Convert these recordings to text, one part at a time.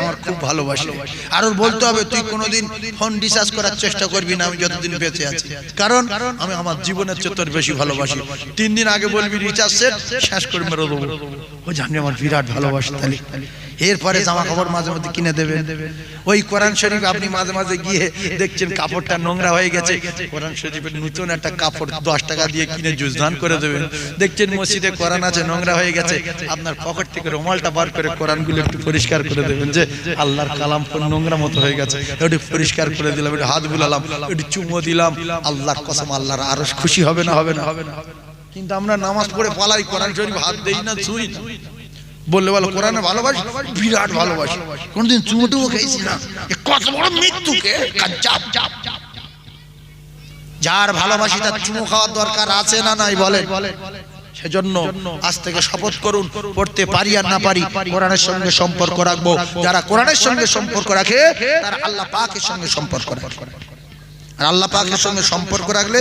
আমার খুব ভালোবাসি। আর ওর বলতে হবে, তুই কোনোদিন ফোন রিচার্জ করার চেষ্টা করবি না, আমি যতদিন বেঁচে আছি। কারণ আমি আমার জীবনের বেশি ভালোবাসি। তিন দিন আগে বলবি রিচার্জ সেট শেষ করে দেবো। ও জানি আমার বিরাট ভালোবাসি, তাহলে। এরপরে জামা কাপড় মাঝে মধ্যে কিনে দেবে। ওই কোরআন শরীফ আপনি মাঝে মাঝে গিয়ে দেখছেন, কাপড়টা নোংরা হয়ে গেছে। কোরআন শরীফের নতুন একটা কাপড় দশ টাকা দিয়ে কিনে জুস দান করে দেবেন দেখছেন মসজিদে কোরআন আছে, নোংরা হয়ে গেছে। আপনার পকেট থেকে রুমালটা বার করে কোরআনগুলো একটু পরিষ্কার করে দেবেন। যে আল্লাহর কালাম নোংরা মতো হয়ে গেছে। একটু পরিষ্কার করে দিলাম, একটু হাত বুলালাম, একটু চুমো দিলাম। আল্লাহর কসম, আল্লাহর আরও খুশি হবে না হবে না হবে না। কিন্তু আমরা নামাজ পড়ে পালাই, কোরআন শরীফ হাত দেই না, ছুঁই না। বললে বলো, কোরআনে ভালোবাসি? বিরাট ভালোবাসি। কোনদিন চুমুটুও খেয়েছি না। কত বড় মৃত্যুকে কাজ্জাব যার ভালোবাসি তার চুমু খাওয়ার দরকার আছে না নাই, বলে। সেজন্য আজ থেকে শপথ করুন পড়তে পারি আর না পারি কোরআনের সঙ্গে সম্পর্ক রাখব। যারা কোরআনের সঙ্গে সম্পর্ক রাখে তারা আল্লাহ পাকের সঙ্গে সম্পর্ক রাখে। আর আল্লাহ পাকের সঙ্গে সম্পর্ক রাখলে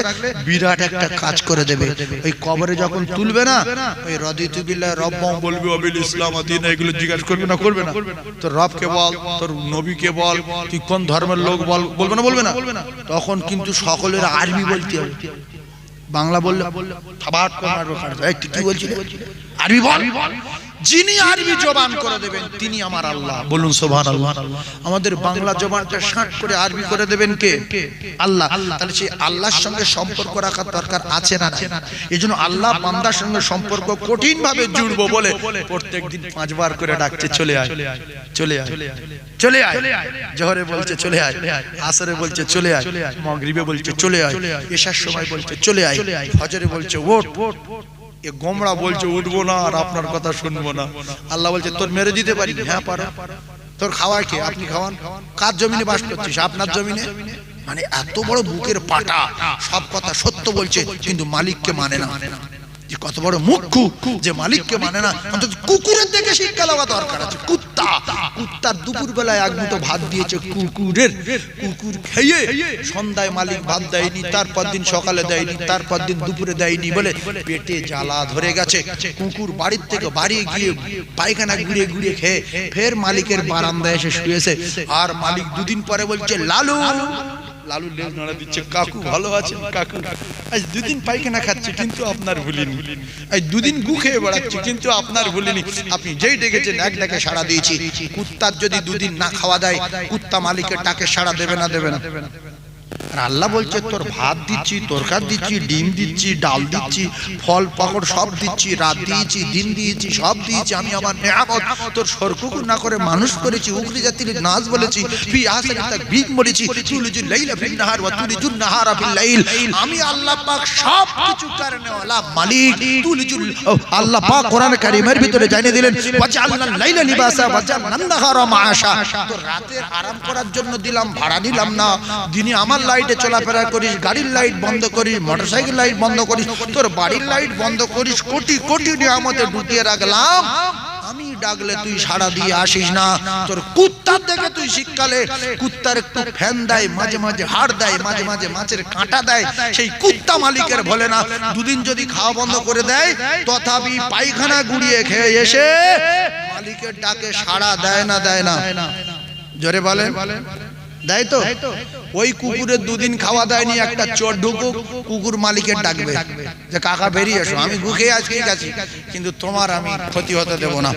বিরাট একটা কাজ করে দেবে। ওই কবরে যখন তুলবে না ওই রদিতু বিল্লাহ রব বলবি অবিল ইসলাম আদিন এগুলো জিজ্ঞাসা করবে না করবে না। তোর রবকে বল তোর নবীকে বল তুই কোন ধর্মের লোক বল বলবে না। বলবে না। তখন কিন্তু সকলের আরবি বলতে হবে। বাংলা বললে থাবাট করে। মারবো কি বলছিস আরবি বল যিনি আরবি জবান করে দেবেন তিনি আমার আল্লাহ বলুন সোভান আল্লাহ আমাদের বাংলা জবানটা শাঁট করে আরবি করে দেবেন কে আল্লাহ তাহলে সেই আল্লাহর সঙ্গে সম্পর্ক রাখার দরকার আছে না এই জন্য আল্লাহ বান্দার সঙ্গে সম্পর্ক কঠিন ভাবে জুড়বো বলে প্রত্যেক দিন পাঁচবার করে ডাকছে চলে আয় চলে আয় চলে আয় জহরে বলছে চলে আয় আসরে বলছে চলে আয় মগরিবে বলছে চলে আয় এশার সময় বলছে চলে আয় ফজরে বলছে ওট এ গোমড়া বলছে, উঠবো না আর আপনার কথা শুনব না। আল্লাহ বলছে, তোর মেরে দিতে পারি হ্যাঁ পারো। তোর খাওয়ার কে? আপনি খাওয়ান? কার জমিনে বাস করছিস? আপনার জমিনে? মানে এত বড় বুকের পাটা। সব কথা সত্য বলছে, কিন্তু মালিককে মানে না। যে কত বড় মুখ্যু যে মালিককে মানে না, অন্তত কুকুরের দেখে শিক্ষা দেওয়া দরকার আছে। কুত্তা কুত্তার দুপুর বেলায় এক মুঠো ভাত দিয়েছে কুকুরের। কুকুর খেয়ে সন্ধ্যায় মালিক ভাত দেয়নি, তারপর দিন সকালে দেয়নি, তারপর দিন দুপুরে দেয়নি বলে পেটে জ্বালা ধরে গেছে। কুকুর বাড়ির থেকে বাড়ি গিয়ে পায়খানা ঘুরে ঘুরে খেয়ে ফের মালিকের বারান্দায় এসে শুয়েছে। আর মালিক দুদিন পরে বলছে, লালু লালু লেজ নড়া দিচ্ছে, কাকু, ভালো আছেন, কাকু? আজ দুদিন পায়খানা খাচ্ছে, কিন্তু আপনার ভুলিনি। আজ দুদিন গু খেয়ে বেড়াচ্ছে, কিন্তু আপনার ভুলিনি। আপনি যেই ডেকেছেন, এক ডাকে সাড়া দিয়েছি। কুত্তার যদি দুদিন না খাওয়া দেয়, কুত্তা মালিকের ডাকে সাড়া দেবে না দেবে না। আর আল্লাহ বলছে তোর ভাত দিচ্ছি তরকার দিচ্ছি ডিম দিচ্ছি ডাল দিচ্ছি ফল পাকড় সব দিচ্ছি রাত দিয়েছি দিন দিয়েছি সব দিয়েছি আমি আমার নেয়ামত তোর সরকুকুর না করে মানুষ করেছি উকরি জাতির নাচ বলেছি ফি আসরে তাক ভিক বলেছি তুলিজুল লাইলা ফিল নাহার ওয়া তুলিজুল নাহারা ফিল লাইল। আমি আল্লাহ পাক সব কিছু করনে মালিক তুলিজুল আল্লাহ পাক কোরআন কারীমের ভিতরে জানিয়ে দিলেন ওয়াজআলনা লাইলা লিবাসা ওয়াজআলনা নাহারা মাআশা তো রাতের আরাম করার জন্য দিলাম ভাড়া দিলাম না দিনে আমার লাইটে চলাফেরা করিস, গাড়ির লাইট বন্ধ করিস মোটরসাইকেল লাইট বন্ধ করিস, তোর বাড়ির লাইট বন্ধ করিস, কোটি কোটি নিয়ামতে ঢুকিয়ে রাখলাম। আমি ডাকলে তুই দিয়ে আসিস না, তোর কুত্তার দেখে তুই শীতকালে কুত্তার একটু ফ্যান দেয়, মাঝে মাঝে হাড় দেয়, মাঝে মাঝে মাছের কাঁটা দেয়, সেই কুত্তা মালিকের বলে না। দুদিন যদি খাওয়া বন্ধ করে দেয়, তথাপি পায়খানা গুড়িয়ে খেয়ে এসে মালিকের ডাকে সাড়া দেয় না দেয় না। জোরে বলে দেয় তো? ওই কুকুরের দুদিন খাওয়া দেয়নি, একটা চোর ঢুকুক, কুকুর মালিকের ডাকবে, যে কাকা বেরিয়ে এসো, আমি গুখে আছি, ঠিক আছি, কিন্তু তোমার আমি ক্ষতি হতে দেব না।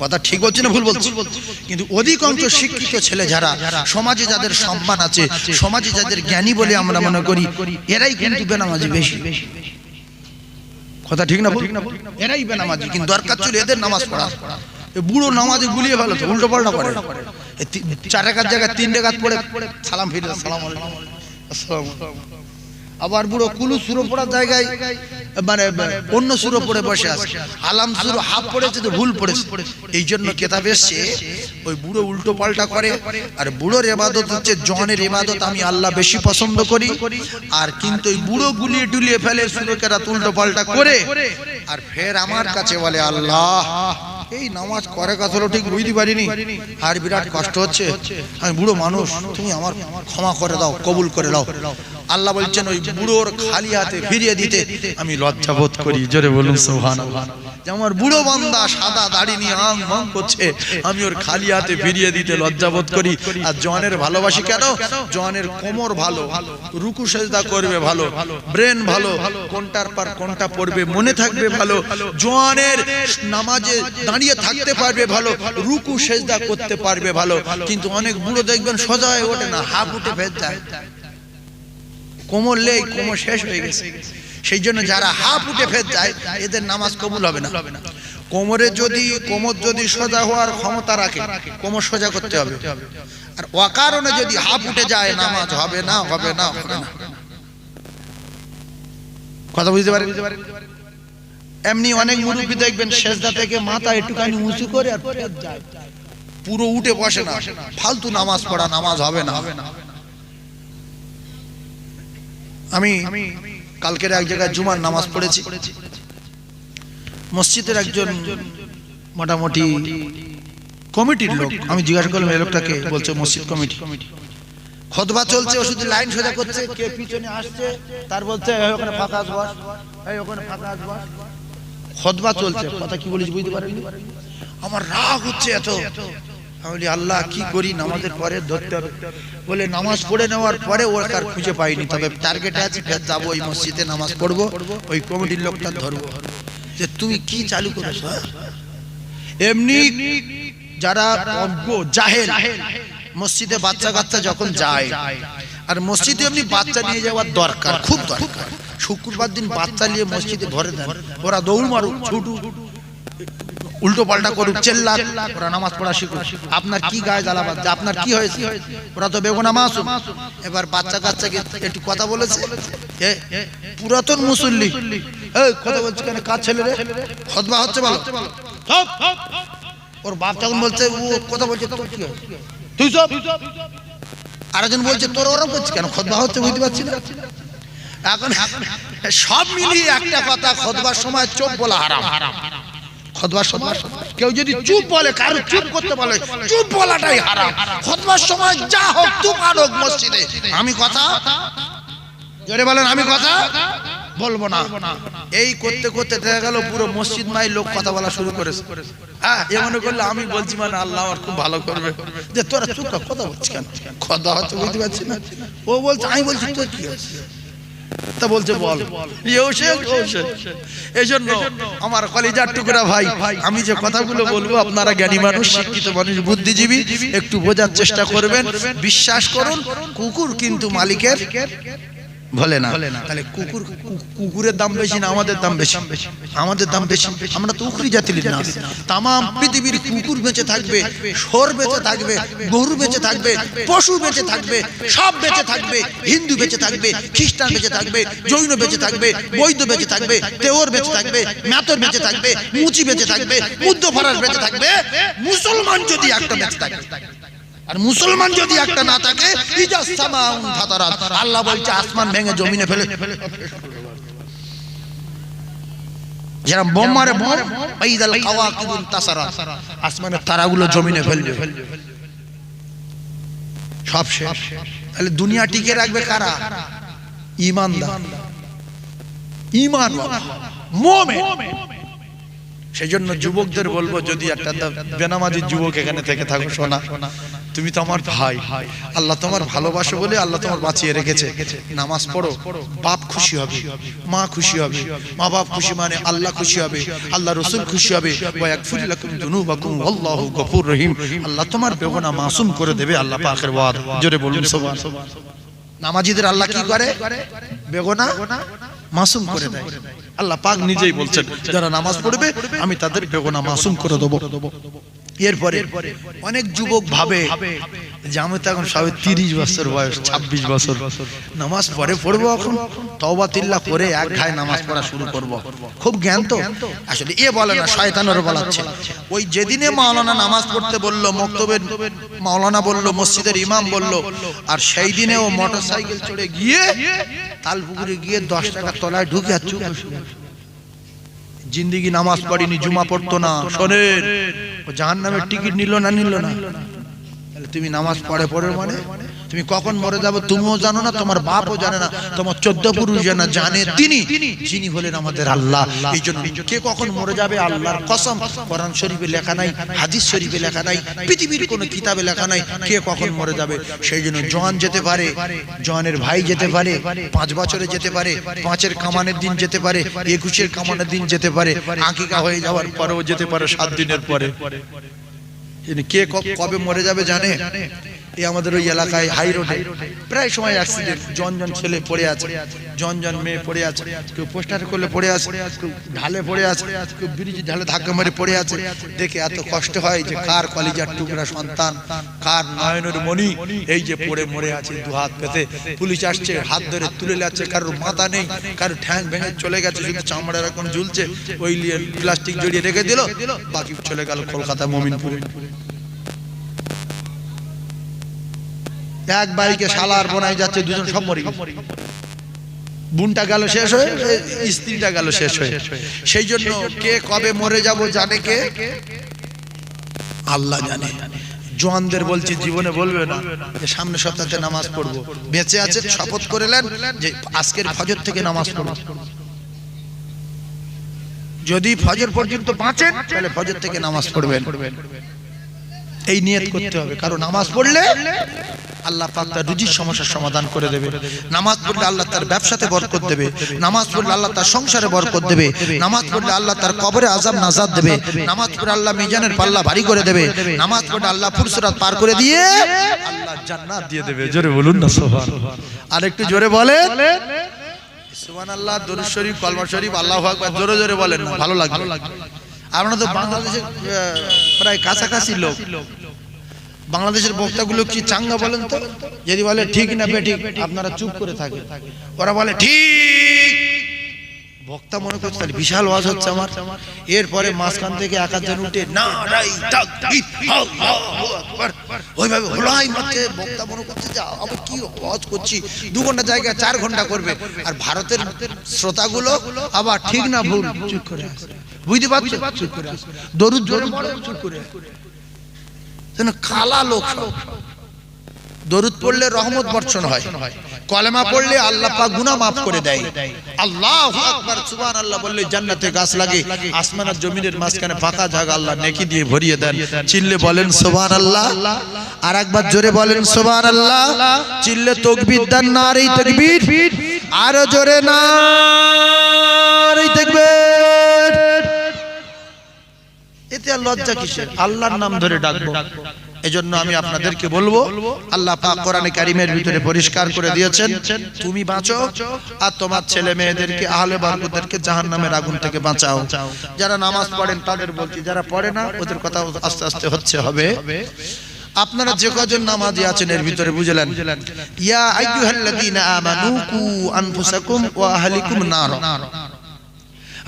কথা ঠিক বলছি না ভুল বলছি? কিন্তু অধিকাংশ শিক্ষিত ছেলে যারা, সমাজে যাদের সম্মান আছে, সমাজে যাদের জ্ঞানী বলে আমরা মনে করি, এরাই কিন্তু বেনামাজি বেশি। কথা ঠিক না? এরাই বেনামাজি, কিন্তু দরকার ছিল এদের নামাজ পড়া। বুড়ো নামাজে গুলিয়ে ফেলো তো উল্টো পাল্টা করে। চার রেখার জায়গায় তিন রেখাত পড়ে সালাম ফিরে সালাম আবার বুড়ো কুলু সুরো পড়ার জায়গায় মানে অন্য সুরো পড়ে বসে আছে। আলাম সুরো হাফ পড়েছে তো ভুল পড়েছে। এই জন্য কেতাব এসছে ওই বুড়ো উল্টো পাল্টা করে আর বুড়োর এবাদত হচ্ছে জনের এবাদত আমি আল্লাহ বেশি পছন্দ করি। আর কিন্তু ওই বুড়ো গুলিয়ে টুলিয়ে ফেলে সুরোকেরা উল্টো পাল্টা করে আর ফের আমার কাছে বলে আল্লাহ এই নামাজ করে কথা হলো ঠিক বুঝতে পারিনি। আর বিরাট কষ্ট হচ্ছে। আমি বুড়ো মানুষ, তুমি আমার ক্ষমা করে দাও, কবুল করে দাও আল্লাহ বলছেন, ওই বুড়োর খালি হাতে ফিরিয়ে দিতে আমি লজ্জা বোধ করি। জোরে বলুন, সুবহানাল্লাহ। আমার বুড়ো বান্দা সাদা দাড়ি নিয়ে আং মাং করছে, আমি ওর খালি হাতে ফিরিয়ে দিতে লজ্জাবোধ করি। আর জনের ভালোবাসি কেন? জনের কোমর ভালো, রুকু সেজদা করবে ভালো, ব্রেন ভালো, কোনটার পর কোনটা পড়বে, মনে থাকবে ভালো, জোয়ানের নামাজে দাঁড়িয়ে থাকতে পারবে ভালো, রুকু সেজদা করতে পারবে ভালো। কিন্তু অনেক বুড়ো দেখবেন সোজা হয়ে ওঠে না, হাফ উঠে যায়। কোমর লেই, কোমর শেষ হয়ে গেছে। সেই জন্য যারা হাফ উঠে ফের যায় এদের নামাজ কবুল হবে না। কোমরে যদি কোমর যদি সোজা হওয়ার ক্ষমতা রাখে কোমর সোজা করতে হবে। আর অকারণে যদি হাফ উঠে যায় নামাজ হবে না হবে না হবে না। কথা বুঝতে পারেন? এমনি অনেক মুরব্বী দেখবেন শেষদা থেকে মাথা একটুখানি উঁচু করে আর ফের যায়। পুরো উঠে বসে না। ফালতু নামাজ পড়া নামাজ হবে না। আমি কালকের এক জায়গায় জুমার নামাজ পড়েছি। মসজিদের একজন মোটামুটি কমিটির লোক, আমি জিজ্ঞাসা করলাম এই লোকটাকে বলছে মসজিদ কমিটি। খতবা চলছে ও শুধু লাইন সোজা করছে, কে পিছনে আসছে, তার বলছে ওখানে ফাঁকা আসবাস এই ওখানে ফাঁকা আসবাস খতবা চলছে, কথা কি বলিস বুঝতে পারেননি আমার রাগ হচ্ছে এত। আমি বলি আল্লাহ কি করি নামাজের পরে ধরতে হবে? বলে নামাজ পড়ে নেওয়ার পরে ওর তার খুঁজে পাইনি। তবে টার্গেটে আছে ফের যাব ওই মসজিদে নামাজ পড়ব ওই কমিটির লোকটা ধরবো। যে তুমি কি চালু করেছ হ্যাঁ? এমনি যারা অজ্ঞ জাহেল মসজিদে বাচ্চা কাচ্চা যখন যায় আর মসজিদে এমনি বাচ্চা নিয়ে যাওয়ার দরকার খুব দরকার। শুক্রবার দিন বাচ্চা নিয়ে মসজিদে ভরে দেন। ওরা দৌড় মারুক ছুটু উল্টো পাল্টা করুক চেল্লা ওরা নামাজ পড়া শিখুক আপনার কি গায়ে জ্বালা আপনার কি হয়েছে ওরা তো বেগুনা মাসুম এবার বাচ্চা কাচ্চাকে একটু কথা বলেছে পুরাতন মুসল্লি এই কথা বলছে কেন কাজ ছেলে রে খতবা হচ্ছে ভালো ওর বাপ তখন বলছে ও কথা বলছে তোর কি তুই সব আরেকজন বলছে তোর ওরম করছে কেন খতবা হচ্ছে বুঝতে পারছি না এখন সব মিলিয়ে একটা কথা খতবার সময় চোখ বলা হারাম হারাম খতবার সময় কেউ যদি চুপ বলে কারও চুপ করতে বলে চুপ বলাটাই হারাম। খতবার সময় যা হোক তুফান হোক মসজিদে। আমি কথা? জোরে বলেন আমি কথা? বলব না। এই করতে করতে দেখা গেল পুরো মসজিদ মাই লোক কথা বলা শুরু করেছে। হ্যাঁ এ মনে করলে আমি বলছি মানে আল্লাহ আমার খুব ভালো করবে। যে তোরা চুপ কর, কথা বলছিস কেন? কথা হচ্ছে বুঝতে পারছি না। ও বলছে আমি বলছি তোর কি হচ্ছে তা বলছে বল। এই জন্য আমার কলিজার টুকরা ভাই আমি যে কথাগুলো বলব আপনারা জ্ঞানী মানুষ শিক্ষিত মানুষ বুদ্ধিজীবী একটু বোঝার চেষ্টা করবেন বিশ্বাস করুন কুকুর কিন্তু মালিকের বলে না তাহলে কুকুর কুকুরের দাম বেশি না আমাদের দাম বেশি আমাদের দাম বেশি আমরা তো উখরি জাতির না তাম পৃথিবীর কুকুর বেঁচে থাকবে সর বেঁচে থাকবে গরু বেঁচে থাকবে পশু বেঁচে থাকবে সব বেঁচে থাকবে হিন্দু বেঁচে থাকবে খ্রিস্টান বেঁচে থাকবে জৈন বেঁচে থাকবে বৈদ্য বেঁচে থাকবে তেওর বেঁচে থাকবে ম্যাতর বেঁচে থাকবে মুচি বেঁচে থাকবে বুদ্ধ ফরাস বেঁচে থাকবে মুসলমান যদি একটা বেঁচে থাকে আর মুসলমান যদি একটা না থাকে আল্লাহ বলছে, আসমান ভেঙে জমিনে ফেলে। তাহলে দুনিয়া রাখবে ইমান যুবকদের বলব, যদি একটা বেনামাজি যুবক এখানে থেকে থাকো শোনা তুমি তো আমার ভাই। আল্লাহ তোমার ভালোবাসো বলে আল্লাহ তোমার বাঁচিয়ে রেখেছে। নামাজ পড়ো, বাপ খুশি হবে, মা খুশি হবে, মা বাপ খুশি মানে আল্লাহ খুশি হবে, আল্লাহ রসুল খুশি হবে। আল্লাহু রহিম। আল্লাহ তোমার বেগুনা মাসুম করে দেবে আল্লাহ পাকের ওয়াদ। জোরে বলুন, সুবহান। নামাজিদের আল্লাহ কি করে? বেগুনা মাসুম করে দেয়। আল্লাহ পাক নিজেই বলছেন যারা নামাজ পড়বে আমি তাদের বেগুনা মাসুম করে দেবো। এরপরে অনেক যুবক ভাবে যে আমি তো এখন সবে তিরিশ বছর বয়স ছাব্বিশ বছর। নামাজ পড়ে পড়ব এখন তওবা তিল্লা করে এক ঘায়ে নামাজ পড়া শুরু করব। খুব জ্ঞান তো। আসলে এ বলে না শয়তানের বলাচ্ছে ওই যেদিনে মাওলানা নামাজ পড়তে বলল মক্তবের মাওলানা বলল মসজিদের ইমাম বলল আর সেই দিনে ও মোটর সাইকেল চড়ে গিয়ে তালপুকুরে গিয়ে দশ টাকা তলায় ঢুকে আর চুপ। জিন্দিগি নামাজ পড়িনি জুমা পড়তো না। শোনেন ও জাহান নামের টিকিট নিল না নিল না। তাহলে তুমি নামাজ পড়ে পড়ে মানে? তুমি কখন মরে যাবে তুমিও জানো না, তোমার বাপও জানে না, তোমার চোদ্দ পুরুষ জানা জানে তিনি, যিনি হলেন আমাদের আল্লাহ। এই জন্য কে কখন মরে যাবে আল্লাহর কসম, কোরআন শরীফে লেখা নাই, হাদিস শরীফে লেখা নাই, পৃথিবীর কোনো কিতাবে লেখা নাই কে কখন মরে যাবে। সেই জন্য জোয়ান যেতে পারে, জোয়ানের ভাই যেতে পারে, পাঁচ বছরে যেতে পারে, পাঁচের কামানের দিন যেতে পারে, একুশের কামানের দিন যেতে পারে, আঁকিকা হয়ে যাওয়ার পরেও যেতে পারে সাত দিনের পরে। ক- কবে মরে যাবে জানে? এই আমাদের ওই এলাকায় হাই রোডে প্রায় সময় অ্যাক্সিডেন্ট জন জন ছেলে পড়ে আছে। জন জন মেয়ে পড়ে আছে। কেউ পোস্টার করলে পড়ে আছে। কেউ ঢালে পড়ে আছে। কেউ ব্রিজ ঢালে ধাক্কা মারে পড়ে আছে। দেখে এত কষ্ট হয় যে কার কলিজার টুকরা সন্তান কার নয়নের মণি। এই যে পড়ে মরে আছে দু হাত পেতে। পুলিশ আসছে হাত ধরে তুলে যাচ্ছে। কারোর মাথা নেই। কারোর ঠ্যাং ভেঙে চলে গেছে। শুধু চামড়া এরকম ঝুলছে। ওই নিয়ে প্লাস্টিক জড়িয়ে রেখে দিল। বাকি চলে গেল কলকাতা মমিনপুরে। এক বাইকে শালার বোনাই যাচ্ছে দুজন সব মরে। বোনটা গেল শেষ হয়ে স্ত্রীটা গেল শেষ হয়ে। সেই জন্য কে কবে মরে যাব জানে কে? আল্লাহ জানে। জোয়ানদের বলছি জীবনে বলবে না যে সামনে সপ্তাহে নামাজ পড়ব। বেঁচে আছে শপথ করেলেন যে আজকের ফজর থেকে নামাজ পড়ব। যদি ফজর পর্যন্ত বাঁচেন তাহলে ফজর থেকে নামাজ পড়বেন। এই নিয়ত করতে হবে। কারণ নামাজ পড়লে আল্লাহ পাক তার রুজির সমস্যার সমাধান করে দেবে। নামাজ পড়লে আল্লাহ তার ব্যবসাতে বরকত দেবে। নামাজ পড়লে আল্লাহ তার সংসারে বরকত দেবে। নামাজ পড়লে আল্লাহ তার কবরে আজাব নাজাদ দেবে। নামাজ পড়লে আল্লাহ মিজানের পাল্লা ভারী করে দেবে। নামাজ পড়লে আল্লাহ ফুরসুরাত পার করে দিয়ে আল্লাহ জান্নাত দিয়ে দেবে। জোরে বলুন না সোহান। আর একটু জোরে বলেন। সুবহানাল্লাহ দরুদ শরীফ কলমা শরীফ আল্লাহু আকবার। জোরে জোরে বলেন ভালো লাগবে। আমরা তো বাংলাদেশের প্রায় কাছাকাছি লোক। বাংলাদেশের বক্তাগুলো কি চাঙ্গা বলেন তো? যদি বলে ঠিক না বেঠিক আপনারা চুপ করে থাকে ওরা বলে ঠিক বক্তা মনে করছে বিশাল ওয়াজ হচ্ছে আমার। এরপরে মাঝখান থেকে এক উঠে না। ওইভাবে হোলাই মারছে, বক্তা মনে করছে যে, আমি কি ওয়াজ করছি? দু ঘণ্টা জায়গায় চার ঘণ্টা করবে। আর ভারতের শ্রোতাগুলো আবার ঠিক না ভুল। চুপ করে বুঝতে পারছ? চুপ করে। দরুদ জোরে চুপ করে কালা লোক। দরুদ পড়লে রহমত বর্ষণ হয়। কলেমা পড়লে আল্লাহ পাক গুনাহ মাফ করে দেয়। আল্লাহু আকবার, সুবহানাল্লাহ বললে জান্নাতে গাছ লাগে আসমান আর জমিনের মাঝখানে ফাঁকা জায়গা আল্লাহ নেকি দিয়ে ভরিয়ে দেন। চিল্লে বলেন সুবহানাল্লাহ। আর একবার জোরে বলেন সুবহানাল্লাহ। চিল্লে তাকবীর দেন নারী তাকবীর। আরও জোরে নারী তাকবীর। এতে আর লজ্জা কিসের? আল্লাহর নাম ধরে ডাকবো। এজন্য আমি আপনাদেরকে বলব আল্লাহ পাক কোরআনে কারিমের ভিতরে পরিষ্কার করে দিয়েছেন তুমি বাঁচো আর তোমার ছেলে মেয়েদেরকে আহলে বারকুদেরকে জাহান্নামের আগুন থেকে বাঁচাও। যারা নামাজ পড়েন তাদের বলছি যারা পড়ে না ওদের কথা আস্তে আস্তে হচ্ছে হবে। আপনারা যে কজন নামাজি আছেন এর ভিতরে বুঝলেন? ইয়া আইয়ুহাল্লাযীনা আমানু কু আনফুসাকুম ওয়া আহলিকুম নার।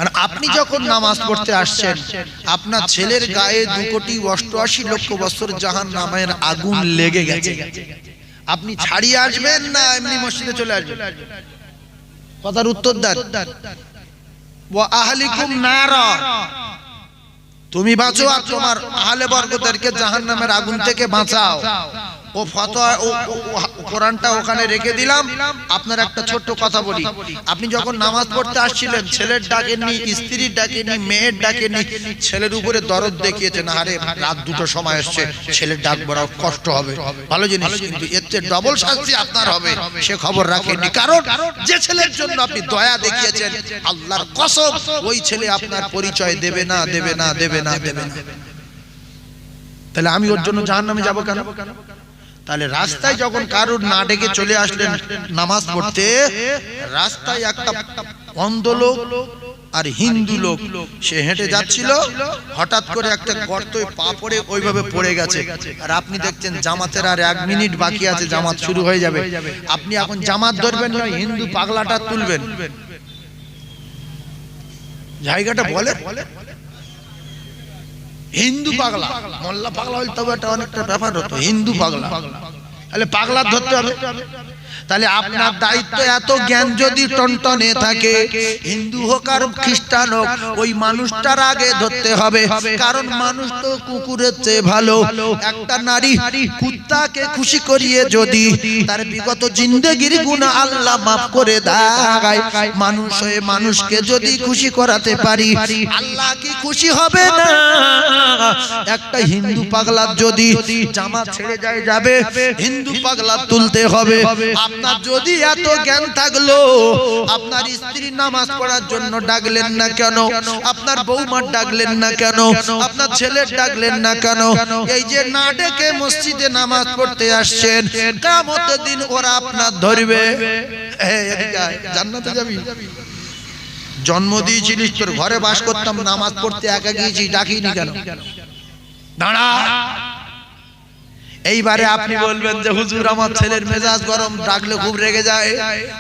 আর আপনি যখন নামাজ পড়তে আসছেন আপনার ছেলের গায়ে দু কোটি অষ্টআশি লক্ষ বছর জাহান নামের আগুন লেগে গেছে। আপনি ছাড়িয়ে আসবেন না এমনি মসজিদে চলে আসবেন। কথার উত্তর দেন। তুমি বাঁচো আর তোমার আহলে বর্গদেরকে জাহান্নামের আগুন থেকে বাঁচাও। ও ফতোয়া কোরআনটা ওখানে রেখে দিলাম। আপনার একটা ছোট্ট কথা বলি। আপনি যখন নামাজ পড়তে আসছিলেন ছেলের ডাকেননি স্ত্রীর ডাকেননি মেয়ের ডাকেননি ছেলের উপরে দরদ দেখিয়েছেন আরে রাত দুটো সময় এসছে ছেলের ডাক বড় কষ্ট হবে। ভালো জিনিস কিন্তু এর চেয়ে ডবল শাস্তি আপনার হবে। সে খবর রাখেননি। কারণ যে ছেলের জন্য আপনি দয়া দেখিয়েছেন আল্লাহর কসম ওই ছেলে আপনার পরিচয় দেবে না দেবে না দেবে না দেবে না। তাহলে আমি ওর জন্য জাহান নামে যাব কেন? তাহলে রাস্তায় যখন কারুর না ডেকে চলে আসলেন নামাজ পড়তে, রাস্তায় একটা অন্ধ লোক আর হিন্দু লোক, সে হেঁটে যাচ্ছিল, হঠাৎ করে একটা গর্ত পা পড়ে ওইভাবে পড়ে গেছে। আর আপনি দেখছেন জামাতের আর এক মিনিট বাকি আছে, জামাত শুরু হয়ে যাবে। আপনি এখন জামাত ধরবেন না, হিন্দু পাগলাটা তুলবেন। জায়গাটা বলে হিন্দু পাগলা। মোল্লা পাগলা হলে তবে একটা অনেকটা ব্যাপার হতো হিন্দু পাগলা। তাহলে পাগলা ধরতে হবে। তাহলে আপনার দায়িত্ব এত জ্ঞান যদি টনটনে থাকে, হিন্দু হোক আর খ্রিস্টান হোক, ওই মানুষটার আগে ধরতে হবে। কারণ মানুষ তো কুকুরের চেয়ে ভালো। একটা নারী কুত্তাকে খুশি করিয়ে যদি তার বিগত জিন্দগির গুণা আল্লাহ মাফ করে দেয়, মানুষ হয়ে মানুষকে যদি খুশি করাতে পারি, আল্লাহ কি খুশি হবে না? একটা হিন্দু পাগলার যদি জামা ছেড়ে যায় যাবে, হিন্দু পাগলা তুলতে হবে। আপনার যদি এত জ্ঞান থাকল, আপনার স্ত্রী নামাজ পড়ার জন্য ডাকলেন না কেন? আপনার বৌমার ডাকলেন না কেন? আপনার ছেলের ডাকলেন না কেন? এই যে না ডেকে মসজিদে নামাজ পড়তে আসছেন কামতের দিন ওরা আপনার ধরবে। জান্নাতে যাবি? জন্ম দিয়েছিলিস তোর ঘরে বাস করতাম, নামাজ পড়তে একা গিয়েছি ডাকিনি কেন? দাঁড়া। এইবারে আপনি বলবেন যে হুজুর আমার ছেলের মেজাজ গরম ডাকলে খুব রেগে যায়।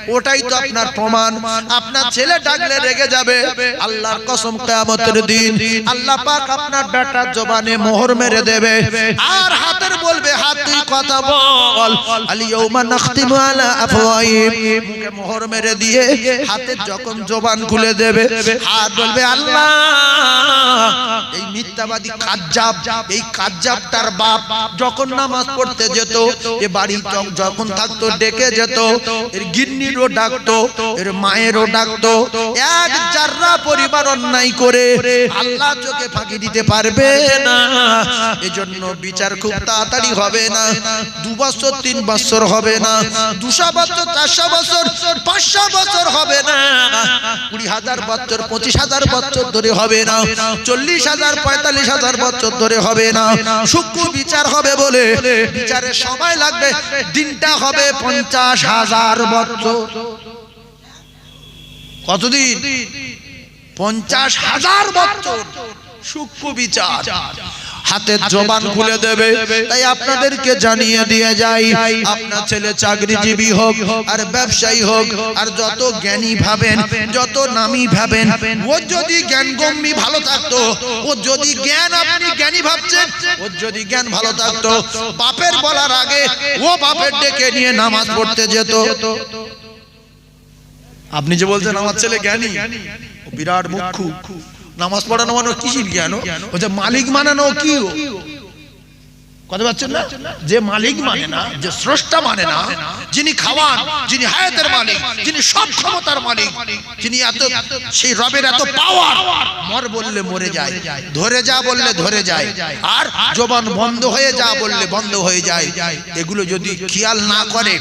ওটাই তো আপনার প্রমাণ। আপনার ছেলে ডাকলে রেগে যাবে। আল্লাহর কসম কিয়ামতের দিন আল্লাহ পাক আপনার বেটার জবানে মোহর মেরে দেবে। আর হাতের বলবে হাত তুই কথা বল। আলিয়াউমা নাখতিমু আলা আফওয়াহিম। মুখে মোহর মেরে দিয়ে হাতের যখন জবান খুলে দেবে হাত বলবে আল্লাহ! এই মিথ্যাবাদী কাজ্জাব এই কাজ্জাবটার বাপ যখন নামাজ পড়তে যেত, এ বাড়ি যখন থাকতো, ডেকে যেত, এর গিন্নিরও ডাকতো, এর মায়েরও ডাকতো, এক জাররা পরিবার অন্যায় করে আল্লাহ চোখে ফাঁকি দিতে পারবে না। এজন্য বিচার খুব তাড়াতাড়ি হবে না, দু বছর, তিন বছর হবে না, দুশো বছর, চারশো বছর, পাঁচশো বছর হবে না। কুড়ি হাজার বছর, পঁচিশ হাজার বছর ধরে হবে না, চল্লিশ হাজার, পঁয়তাল্লিশ হাজার বছর ধরে হবে না। সূক্ষ্ম বিচার হবে বলে বিচারের সময় লাগবে দিনটা হবে পঞ্চাশ হাজার বছর। কতদিন? পঞ্চাশ হাজার বছর। সূক্ষ্ম বিচার। হাতের জবান খুলে দেবে। তাই আপনাদেরকে জানিয়ে দিয়ে যাই আপনার ছেলে চাকরিজীবী হোক আর ব্যবসায়ী হোক আর যত জ্ঞানী ভাবেন যত নামি ভাবেন ও যদি জ্ঞান গম্যি ভালো থাকতো ও যদি জ্ঞান আপনি জ্ঞানী ভাবছেন ও যদি জ্ঞান ভালো থাকতো বাপের বলার আগে ও বাপের ডেকে নিয়ে নামাজ পড়তে যেত। আপনি যে বলছেন আমার ছেলে জ্ঞানী বিরাট মুখ্যু। নামাজ পড়ানো মানে কিসির জ্ঞান ও যে মালিক মানানো কি? কথা পাচ্ছেন না? যে মালিক মানে না, যে স্রষ্টা মানে না, যিনি খাওয়ান, যিনি হায়াতের মালিক, যিনি সব ক্ষমতার মালিক, যিনি এত, সেই রবের এত পাওয়ার মর বললে মরে যায়, ধরে যা বললে ধরে যায়, আর জবান বন্ধ হয়ে যা বললে বন্ধ হয়ে যায়, এগুলো যদি খেয়াল না করে,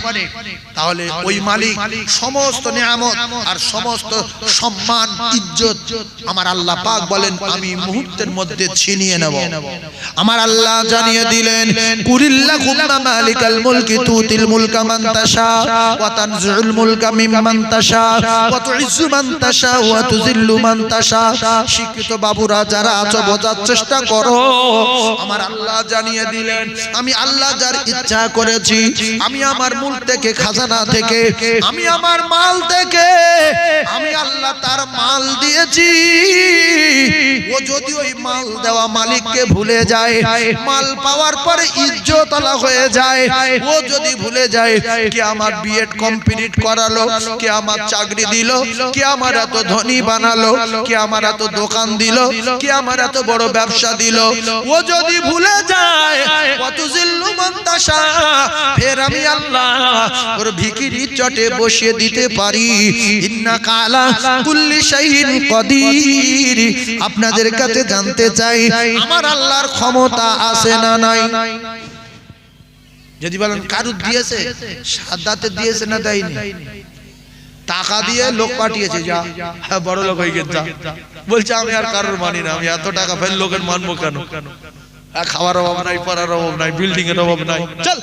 তাহলে ওই মালিক সমস্ত নিয়ামত আর সমস্ত সম্মান, ইজ্জত আমার আল্লাহ পাক বলেন, আমি মুহূর্তের মধ্যে ছিনিয়ে নেব। আমার আল্লাহ জানিয়ে দিলেন কুলিল্লাহুম্মা মালিকাল মুলকি তুতিল মুলকা মান তাশা ওয়া তানজিউল মুলকা মিম্মান তাশা ওয়া তুইজ্জু মান তাশা ওয়া তুযিল্লু মান তাশা শিক্ষিত বাবুরা যারা আছো বোঝার চেষ্টা করো। আমার আল্লাহ জানিয়ে দিলেন আমি আল্লাহ যার ইচ্ছা করেছি আমি আমার মূল থেকে খাজানা থেকে আমি আমার মাল থেকে আমি আল্লাহ তার মাল দিয়েছি। ও যদি ওই মাল দেওয়া মালিককে ভুলে যায় মাল পাওয়ার পরে ইজ্জত আলা হয়ে যায়। ও যদি ভুলে যায়, কে আমার বিএড কমপ্লিট করালো, কে আমার চাকরি দিল, কে আমার এত ধনী বানালো, কে আমার এত দোকান দিল, কে আমার এত বড় ব্যবসা দিল। ও যদি ভুলে যায় কত জিল্লু মন্তাসা ফের আমি আল্লাহ ওর ভিকিরি চটে বসিয়ে দিতে পারি। ইন্না কালা কুল্লি শাইইন কদির। আপনাদের কাছে জানতে চাই, আমার আল্লাহর ক্ষমতা আছে না নাই? যদি বলেন কারুর দিয়েছে? সাদাতে দিয়েছে না দেয়নি? টাকা দিয়ে লোক পাঠিয়েছে যা। হ্যাঁ বড় লোক হয়ে গেছে বলছে আমি আর কারোর মানি না। আমি এত টাকা ফেল লোকের মানবো কেন? আর খাওয়ার অভাব নাই পড়ার অভাব নাই বিল্ডিং এর অভাব নাই। চল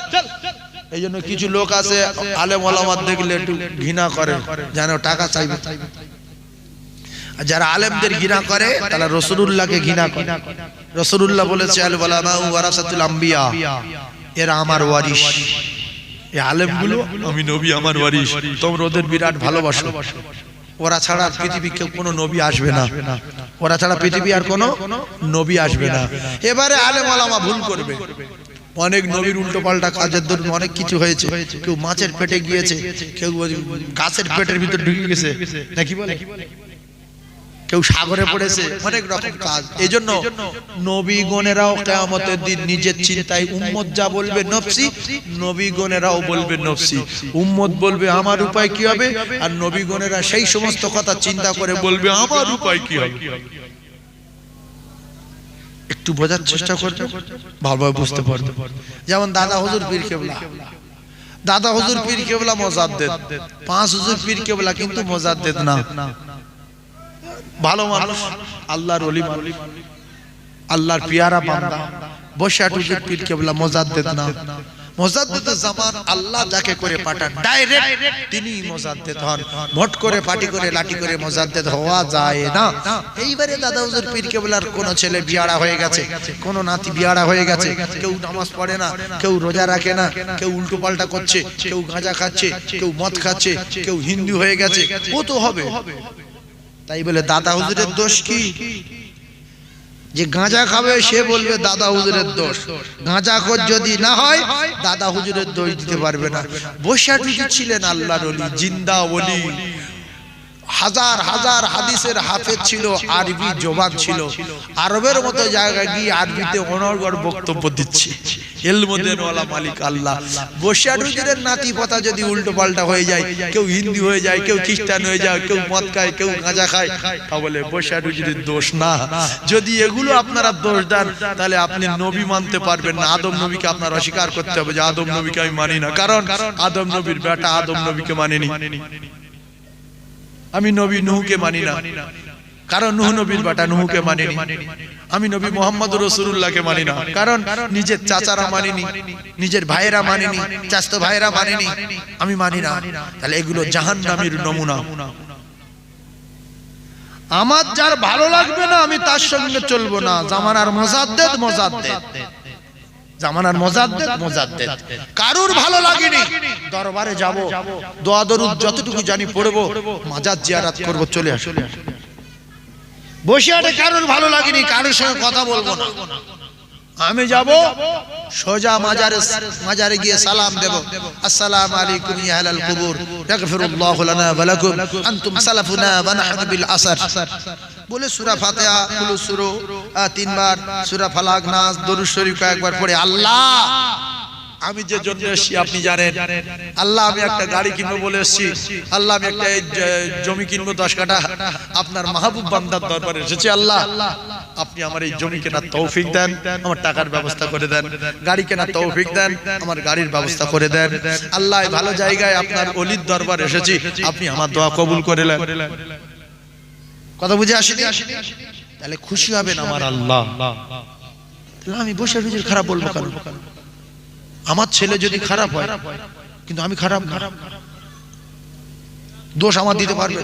এই জন্য কিছু লোক আছে আলেম ওলামার দেখলে একটু ঘৃণা করে যেন টাকা চাইবে। আর যারা আলেমদের ঘৃণা করে, তারা রসুলুল্লাহকে ঘৃণা করে। রসুলুল্লাহ বলেছে আম্বিয়া, এরা আমার ওয়ারিশ। এই আলেমগুলো, আমি নবী, আমার বিরাট ওরা ছাড়া পৃথিবীকে কোনো নবী আসবে না। ওরা ছাড়া পৃথিবী আর কোনো নবী আসবে না। এবারে আলেম ভুল করবে। অনেক নবীর উল্টো পাল্টা কাজের দরুন অনেক কিছু হয়েছে। কেউ মাছের পেটে গিয়েছে, কেউ গাছের পেটের ভিতর ঢুকে গেছে। নাকি বলে? কেউ সাগরে পড়েছে। অনেক রকম কাজ। এই জন্য নবীগণেরাও কেয়ামতের দিন নিজের চিন্তায় উম্মত যা বলবে নফসি নবীগণেরাও বলবে নফসি। উম্মত বলবে আমার উপায় কি হবে? আর নবীগণেরা সেই সমস্ত কথা চিন্তা করে বলবে আমার উপায় কি হবে? একটু বোঝার চেষ্টা করবে ভালোভাবে বুঝতে পারবে। যেমন দাদা হুজুর পীর কেবলা। দাদা হুজুর পীর কেবলা মোজাদ্দেদ। পাঁচ হুজুর পীর কেবলা কিন্তু মজার মোজাদ্দেদ না। ভালো মানুষ। আল্লাহর অলি আল্লাহর পিয়ারা বান্দা। বসে হুজুর পীর কেবলা মোজাদ্দেদ না। মোজাদ্দেদ জামান আল্লাহ যাকে করে পাঠান। ডাইরেক্ট তিনি মোজাদ্দেদ হন। মোট করে পাটি করে লাঠি করে মোজাদ্দেদ হওয়া যায় না। এইবারে দাদা হুজুর পীর কেবলার কোন ছেলে বিয়াড়া হয়ে গেছে। কোন নাতি বিয়াড়া হয়ে গেছে। কেউ নামাজ পড়ে না কেউ রোজা রাখে না কেউ উল্টো পাল্টা করছে কেউ গাঁজা খাচ্ছে কেউ মদ খাচ্ছে কেউ হিন্দু হয়ে গেছে। ও তো হবে। তাই বলে দাদা হুজুরের দোষ কি? যে গাঁজা খাবে সে বলবে দাদা হুজুরের দোষ। গাঁজা খোঁজ যদি না হয় দাদা হুজুরের দোষ দিতে পারবে না। বৈশাখী ছিলেন আল্লাহর অলি জিন্দা অলি হাজার হাজার হাদিসের হাফেজ ছিল আরবি জবান ছিল। আরবের মতো জায়গায় গিয়ে আরবিতে অনর্গর বক্তব্য দিচ্ছে। এলমদেনওয়ালা মালিক আল্লাহ। বসিয়াডুজুরের নাতি পতা যদি উল্টো পাল্টা হয়ে যায় কেউ হিন্দু হয়ে যায় কেউ খ্রিস্টান হয়ে যায় কেউ মদ খায় কেউ গাঁজা খায় তা বলে বসিয়াডুজুরের দোষ না। যদি এগুলো আপনারা দোষ দেন তাহলে আপনি নবী মানতে পারবেন না। আদম নবীকে আপনার অস্বীকার করতে হবে যে আদম নবীকে আমি মানি না। কারণ আদম নবীর বেটা আদম নবীকে মানেনি। আমি নবী নুহুকে মানি না। কারণ নুহ নবীর বাটা নুহুকে মানিনি। আমি নবী মোহাম্মদ রসুল্লাহকে মানি না। কারণ নিজের চাচারা মানিনি, নিজের ভাইয়েরা মানিনি চাস্ত ভাইয়েরা মানিনি। আমি মানি না। তাহলে এগুলো জাহান নামের নমুনা। আমার যার ভালো লাগবে না, আমি তার সঙ্গে চলবো না। জামানার মজাদ্দেদ মজাদ্দেদ। জামানার মজাদ্দেদ মজাদ্দেদ কারুর ভালো লাগেনি। দরবারে যাব দোয়া দরুদ যতটুকু জানি পড়ব মাজার জিয়ারাত করব চলে আসো বসে আটে কারুর ভালো লাগেনি কারোর সঙ্গে কথা বলব না। আমি যাব সোজা মাজারে মাজারে গিয়ে সালাম দেব। আসসালামু আলাইকুম ইয়া আহলাল কুবুর। ইয়াগফিরুল্লাহু লানা ওয়া লাকুম আনতুম সালাফুনা ওয়া নাহনু বিল আসর। বলে সূরা ফাতিহা কুলু সুরো। তিনবার সুরা ফালাক, নাস, দরুদ শরীফ কয়েকবার পড়ে, আল্লাহ! আমি যে জন্য এসেছি, আপনি জানেন। আল্লাহ, আমি একটা গাড়ি কিনবো বলে এসেছি। আল্লাহ, আমি একটা জমি কিনবো, দশ কাঠা। আপনার মাহবুব বান্দার দরবারে এসেছি, আল্লাহ। আপনি আমার এই জমি কেনার তৌফিক দেন, আমার টাকার ব্যবস্থা করে দেন। গাড়ি কেনার তৌফিক দেন, আমার গাড়ির ব্যবস্থা করে দেন। আল্লাহ ভালো জায়গায় আপনার অলির দরবার এসেছি। আপনি আমার দোয়া কবুল করে কথা বুঝে আসেনি আসেনি? তাহলে খুশি হবেন আমার আল্লাহ। তাহলে আমি বসে রুজির খারাপ বলব কেন? আমার ছেলে যদি খারাপ হয় কিন্তু আমি খারাপ খারাপ দোষ আমার দিতে পারবে।